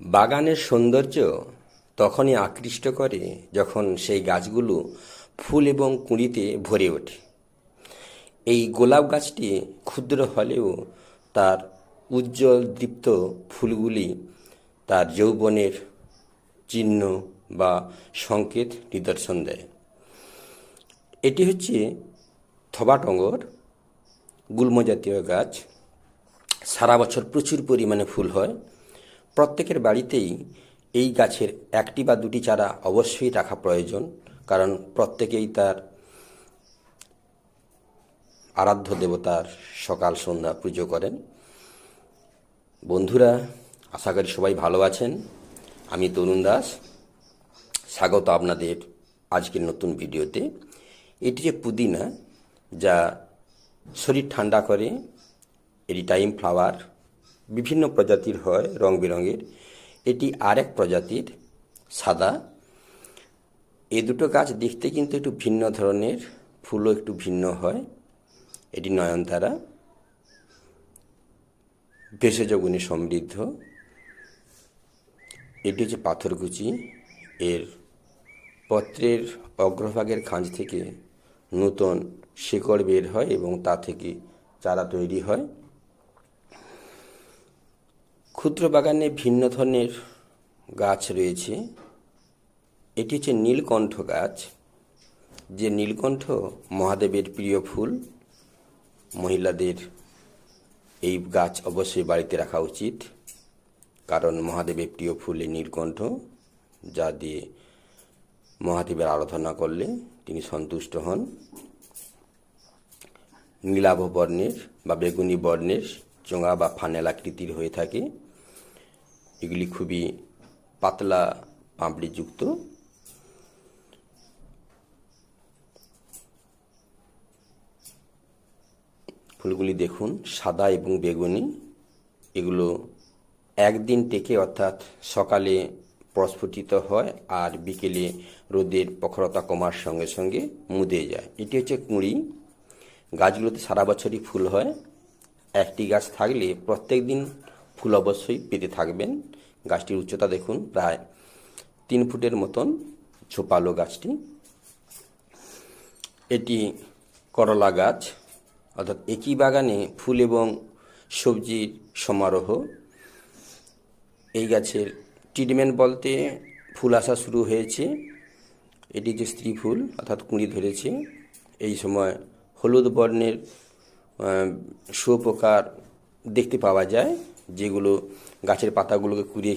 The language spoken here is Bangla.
বাগানের সৌন্দর্য তখনই আকৃষ্ট করে যখন সেই গাছগুলো ফুল এবং কুঁড়িতে ভরে ওঠে। এই গোলাপ গাছটি ক্ষুদ্র হলেও তার উজ্জ্বল দীপ্ত ফুলগুলি তার যৌবনের চিহ্ন বা সংকেত নিদর্শন দেয়। এটি হচ্ছে থবাটঙ্গর গুল্ম জাতীয় গাছ। সারা বছর প্রচুর পরিমাণে ফুল হয়। প্রত্যেকের বাড়িতেই এই গাছের একটি বা দুটি চারা অবশ্যই রাখা প্রয়োজন, কারণ প্রত্যেকেই তার আরাধ্য দেবতার সকাল সন্ধ্যা পুজো করেন। বন্ধুরা, আশা করি সবাই ভালো আছেন। আমি তরুণ দাস। স্বাগত আপনাদের আজকের নতুন ভিডিওতে। এটি যে পুদিনা, যা শরীর ঠান্ডা করে, এটি টাইম ফ্লাওয়ার বিভিন্ন প্রজাতির হয় রং বেরঙের এটি আরেক প্রজাতির, সাদা। এ দুটো গাছ দেখতে কিন্তু একটু ভিন্ন ধরনের, ফুলও একটু ভিন্ন হয়। এটি নয়নতারা। ভেষজ গুণে সমৃদ্ধ। এটি হচ্ছে পাথরকুচি। এর পত্রের অগ্রভাগের খাঁজ থেকে নূতন শিকড় বের হয় এবং তা থেকে চারা তৈরি হয়। ক্ষুদ্র বাগানে ভিন্ন ধরনের গাছ রয়েছে। এটি হচ্ছে নীলকণ্ঠ গাছ। যে নীলকণ্ঠ মহাদেবের প্রিয় ফুল, মহিলাদের এই গাছ অবশ্যই বাড়িতে রাখা উচিত। কারণ মহাদেবের প্রিয় ফুল এই নীলকণ্ঠ, যা দিয়ে মহাদেবের আরাধনা করলে তিনি সন্তুষ্ট হন। নীলাভ বর্ণের বা বেগুনি বর্ণের চোঙা বা ফানেল আকৃতির হয়ে থাকে। এগুলি খুবই পাতলা পাপড়িযুক্ত ফুলগুলি দেখুন, সাদা এবং বেগুনি। এগুলো একদিন টেকে অর্থাৎ সকালে প্রস্ফুটিত হয় আর বিকেলে রোদের প্রখরতা কমার সঙ্গে সঙ্গে মুদে যায়। এটি হচ্ছে কুঁড়ি। গাছগুলোতে সারা বছরই ফুল হয়। একটি গাছ থাকলে প্রত্যেক দিন ফুল অবশ্যই পেতে থাকবেন। গাছটির উচ্চতা দেখুন, প্রায় তিন ফুটের মতন ঝোপালো গাছটি। এটি করলা গাছ, অর্থাৎ একই বাগানে ফুল এবং সবজির সমারোহ। এই গাছের ট্রিটমেন্ট বলতে ফুল আসা শুরু হয়েছে। এটি যে স্ত্রী ফুল, অর্থাৎ কুঁড়ি ধরেছে, এই সময় হলুদ বর্ণের শুয়োপোকার দেখতে পাওয়া যায়। যেগুলো গাছের পাতাগুলোকে কুড়িয়ে